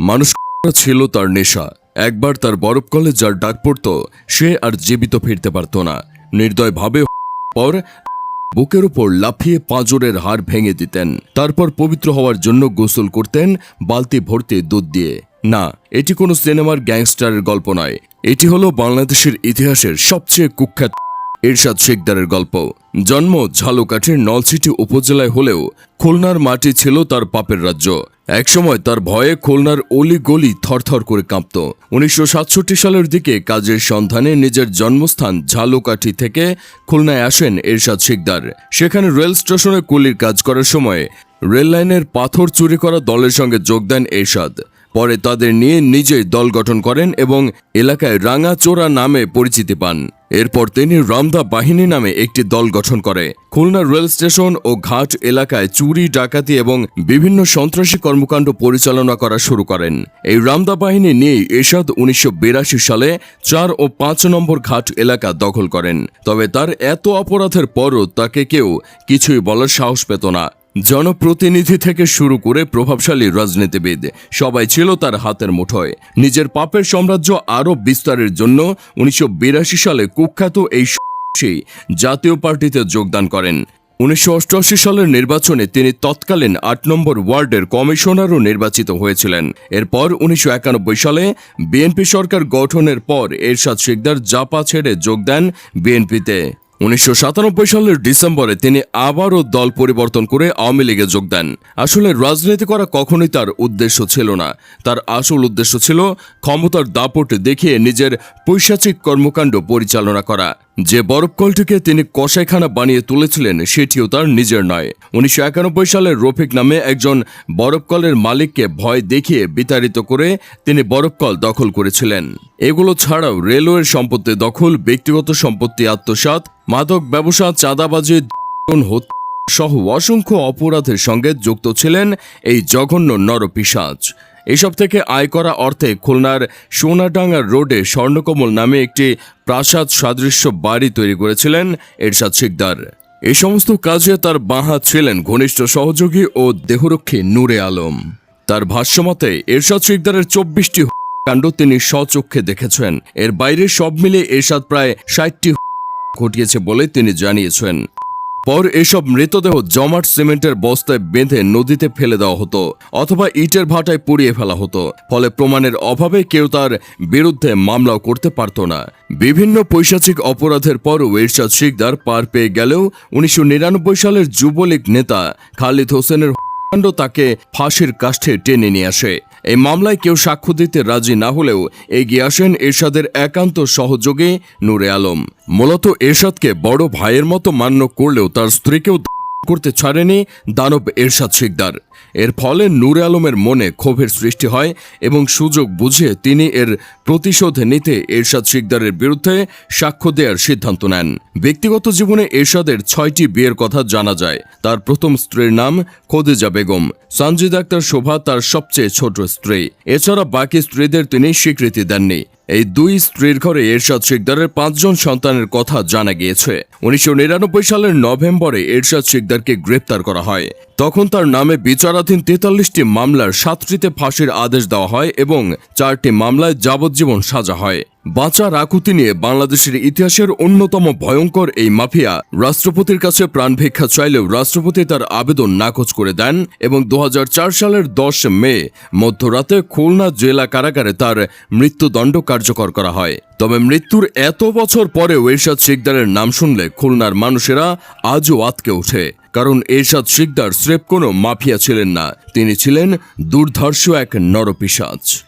মানুষ ছিল তার নেশা। একবার তার বরফ কলে যার ডাক পড়ত, সে আর জীবিত ফিরতে পারত না। নির্দয়ভাবে পর বুকের উপর লাফিয়ে পাঁজরের হাড় ভেঙে দিতেন। তারপর পবিত্র হওয়ার জন্য গোসল করতেন, বালতি ভর্তি দুধ দিয়ে। না, এটি কোনো সিনেমার গ্যাংস্টারের গল্প নয়। এটি হলো বাংলাদেশের ইতিহাসের সবচেয়ে কুখ্যাত এরশাদ শেখদারের গল্প। জন্ম ঝালুকাঠির নলছিটি উপজেলায় হলেও খুলনার মাটি ছিল তার পাপের রাজ্য। একসময় তার ভয়ে খুলনার অলি গলি থরথর করে কাঁপত। উনিশশো সাতষট্টি সালের দিকে কাজের সন্ধানে নিজের জন্মস্থান ঝালুকাঠি থেকে খুলনায় আসেন এরশাদ শিকদার। সেখানে রেল স্টেশনে কুলির কাজ করার সময় রেল লাইনের পাথর চুরি করা দলের সঙ্গে যোগ দেন এরশাদ। পরে তাদের নিয়ে নিজেই দল গঠন করেন এবং এলাকায় রাঙাচোরা নামে পরিচিতি পান। এরপর তিনি রামদা বাহিনী নামে একটি দল গঠন করে। খুলনা রেল স্টেশন ও ঘাট এলাকায় চুরি, ডাকাতি এবং বিভিন্ন সন্ত্রাসী কর্মকাণ্ড পরিচালনা করা শুরু করেন। এই রামদা বাহিনী নিয়েই এরশাদ উনিশশো বিরাশি সালে চার ও পাঁচ নম্বর ঘাট এলাকা দখল করেন। তবে তার এত অপরাধের পরও তাকে কেউ কিছুই বলার সাহস পেত না। জনপ্রতিনিধি থেকে শুরু করে প্রভাবশালী রাজনীতিবিদ, সবাই ছিল তার হাতের মুঠোয়। নিজের পাপের সাম্রাজ্য আরও বিস্তারের জন্য উনিশশো বিরাশি সালে কুখ্যাত এই জাতীয় পার্টিতে যোগদান করেন। উনিশশো অষ্টআশি সালের নির্বাচনে তিনি তৎকালীন আট নম্বর ওয়ার্ডের কমিশনারও নির্বাচিত হয়েছিলেন। এরপর উনিশশো একানব্বই সালে বিএনপি সরকার গঠনের পর এরশাদ শিকদার জাপা ছেড়ে যোগ দেন বিএনপিতে। উনিশশো সাতানব্বই সালের ডিসেম্বরে তিনি আবারও দল পরিবর্তন করে আওয়ামী লীগে যোগ দেন। আসলে রাজনীতি করা কখনোই তার উদ্দেশ্য ছিল না। তার আসল উদ্দেশ্য ছিল ক্ষমতার দাপট দেখিয়ে নিজের পৈশাচিক কর্মকাণ্ড পরিচালনা করা। যে বরফকলটিকে তিনি কষাইখানা বানিয়ে তুলেছিলেন, সেটিও তার নিজের নয়। উনিশশো একানব্বই সালে রফিক নামে একজন বরফকলের মালিককে ভয় দেখিয়ে বিতাড়িত করে তিনি বরফকল দখল করেছিলেন। এগুলো ছাড়াও রেলওয়ের সম্পত্তি দখল, ব্যক্তিগত সম্পত্তি আত্মসাৎ, মাদক ব্যবসা, চাঁদাবাজি হত্যা সহ অসংখ্য অপরাধের সঙ্গে যুক্ত ছিলেন এই জঘন্য নরপিসাজ এসব থেকে আয় করা অর্থে খুলনার সোনাডাঙ্গা রোডে স্বর্ণকমল নামে একটি প্রাসাদ সাদৃশ্য বাড়ি তৈরি করেছিলেন এরশাদ শিকদার। এই সমস্ত কাজে তার বাঁহাত ছিলেন ঘনিষ্ঠ সহযোগী ও দেহরক্ষী নূরে আলম। তার ভাষ্যমতে, এরশাদ শিকদারের চব্বিশটি কাণ্ড তিনি স্বচক্ষে দেখেছেন। এর বাইরে সব মিলে এরশাদ প্রায় ষাটটি ঘটিয়েছে বলে তিনি জানিয়েছেন। পর এসব মৃতদেহ জমাট সিমেন্টের বস্তায় বেঁধে নদীতে ফেলে দেওয়া হতো অথবা ইটের ভাটায় পুড়িয়ে ফেলা হতো। ফলে প্রমাণের অভাবে কেউ তার বিরুদ্ধে মামলাও করতে পারত না। বিভিন্ন পৈশাচিক অপরাধের পরও এরশাদ শিকদার পার পেয়ে গেলেও উনিশশো নিরানব্বই সালের যুবলীগ নেতা খালিদ হোসেনের কাণ্ড তাকে ফাঁসির কাষ্ঠে টেনে নিয়ে আসে। এই মামলায় কেউ সাক্ষ্য দিতে রাজি না হলেও এগিয়ে আসেন এরশাদের একান্ত সহযোগে নূরে আলম। মূলত এরশাদকে বড় ভাইয়ের মতো মান্য করলেও তার স্ত্রীকেও করতে ছাড়েনি দানব এরশাদ শিকদার। এর ফলে নূরে আলমের মনে ক্ষোভের সৃষ্টি হয় এবং সুযোগ বুঝে তিনি এর প্রতিশোধ নিতে এরশাদ শিকদারের বিরুদ্ধে সাক্ষ্য দেওয়ার সিদ্ধান্ত নেন। ব্যক্তিগত জীবনে এরশাদের ছয়টি বিয়ের কথা জানা যায়। তার প্রথম স্ত্রীর নাম খদিজা বেগম। সঞ্জিদ আক্তার শোভা তার সবচেয়ে ছোট স্ত্রী। এছাড়া বাকি স্ত্রীদের তিনি স্বীকৃতি দেননি। এই দুই স্ত্রীর ঘরে এরশাদ শিকদারের পাঁচজন সন্তানের কথা জানা গিয়েছে। উনিশশো নিরানব্বই সালের নভেম্বরে এরশাদ শিকদারকে গ্রেপ্তার করা হয়। তখন তার নামে বিচারাধীন তেতাল্লিশটি মামলার সাতটিতে ফাঁসির আদেশ দেওয়া হয় এবং চারটি মামলায় যাবজ্জীবন সাজা হয়। বাঁচা আকুতি নিয়ে বাংলাদেশের ইতিহাসের অন্যতম ভয়ঙ্কর এই মাফিয়া রাষ্ট্রপতির কাছে প্রাণভিক্ষা চাইলেও রাষ্ট্রপতি তার আবেদন নাকচ করে দেন এবং দু হাজার চার সালের দশ মে, মধ্যরাতে খুলনা জেলা কারাগারে তার মৃত্যুদণ্ড কার্যকর করা হয়। তবে মৃত্যুর এত বছর পরেও এরশাদ শিকদারের নাম শুনলে খুলনার মানুষেরা আজও আতকে ওঠে। কারণ এরশাদ শিকদার স্রেফ কোনো মাফিয়া ছিলেন না। তিনি ছিলেন দুর্ধর্ষ এক নরপিসাজ